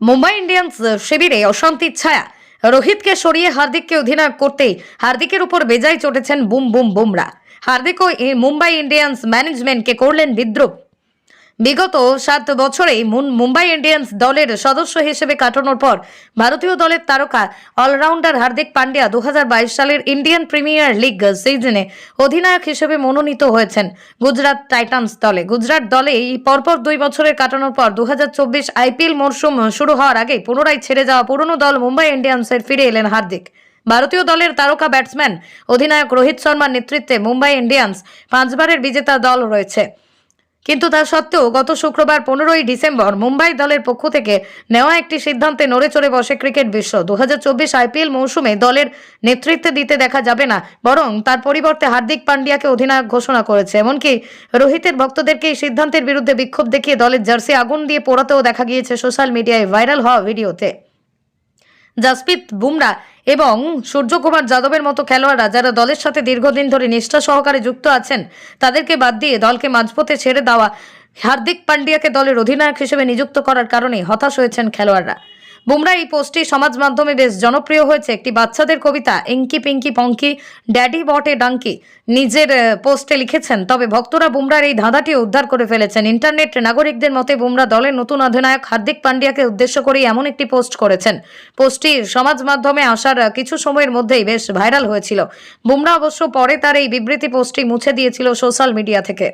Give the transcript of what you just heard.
Mumbai Indians শিবিরে অশান্তির ছায়া। রোহিতকে সরিয়ে হার্দিককে অধিনায়ক করতেই হার্দিকের উপর বেজায় চটেছেন বুম বুম বুমরা। হার্দিক ও মুম্বাই ইন্ডিয়ান্স ম্যানেজমেন্টকে করলেন বিদ্রুপ। বিগত সাত বছরে মুম্বাই ইন্ডিয়ান্স দলের সদস্য হিসেবে কাটানোর পর ভারতীয় দলের তারকা অলরাউন্ডার হার্দিক পান্ডিয়া দু হাজার বাইশ সালের ইন্ডিয়ান প্রিমিয়ার লিগ সিজনে অধিনায়ক হিসেবে মনোনীত হয়েছেন গুজরাট টাইটান্স দলে। গুজরাট দলে এই পরপর দুই বছরের কাটানোর পর দু হাজার চব্বিশ আইপিএল মরশুম শুরু হওয়ার আগে পুনরায় ছেড়ে যাওয়া পুরনো দল মুম্বাই ইন্ডিয়ান্সের ফিরে এলেন হার্দিক। ভারতীয় দলের তারকা ব্যাটসম্যান অধিনায়ক রোহিত শর্মার নেতৃত্বে মুম্বাই ইন্ডিয়ান্স পাঁচবারের বিজেতা দল রয়েছে। কিন্তু তা সত্ত্বেও গত শুক্রবার পনেরোই ডিসেম্বর মুম্বাই দলের পক্ষ থেকে নেওয়া একটি সিদ্ধান্তে নড়ে চড়ে বসে ক্রিকেট বিশ্ব। দু হাজার চব্বিশ আইপিএল মৌসুমে দলের নেতৃত্বে দিতে দেখা যাবে না, বরং তার পরিবর্তে হার্দিক পান্ডিয়াকে অধিনায়ক ঘোষণা করেছে। এমনকি রোহিতের ভক্তদেরকে এই সিদ্ধান্তের বিরুদ্ধে বিক্ষোভ দেখিয়ে দলের জার্সি আগুন দিয়ে পোড়াতেও দেখা গিয়েছে। সোশ্যাল মিডিয়ায় ভাইরাল হওয়া ভিডিওতে। জাসপ্রীত বুমরা এবং সূর্যকুমার যাদবের মতো খেলোয়াড়রা যারা দলের সাথে দীর্ঘদিন ধরে নিষ্ঠা সহকারে যুক্ত আছেন, তাদেরকে বাদ দিয়ে দলকে মাঝপথে ছেড়ে দেওয়া হার্দিক পান্ডিয়াকে দলের অধিনায়ক হিসেবে নিযুক্ত করার কারণে হতাশ হয়েছেন খেলোয়াড়রা। বুমরা এই পোস্টটি সমাজ মাধ্যমে বেশ জনপ্রিয় হয়েছে। একটি বাচ্চাদের কবিতা, ইঙ্কি পিঙ্কি পঙ্কি, ড্যাডি বটে ডাঙ্কি নিজের পোস্টে লিখেছেন। তবে ভক্তরা বুমরার এই ধাঁধাটি উদ্ধার করে ফেলেছেন। ইন্টারনেট নাগরিকদের মতে বুমরা দলের নতুন অধিনায়ক হার্দিক পান্ডিয়াকে উদ্দেশ্য করেই এমন একটি পোস্ট করেছেন। পোস্টটি সমাজ মাধ্যমে আসার কিছু সময়ের মধ্যেই বেশ ভাইরাল হয়েছিল। বুমরা অবশ্য পরে তার এই বিবৃতি পোস্টটি মুছে দিয়েছিল সোশ্যাল মিডিয়া থেকে।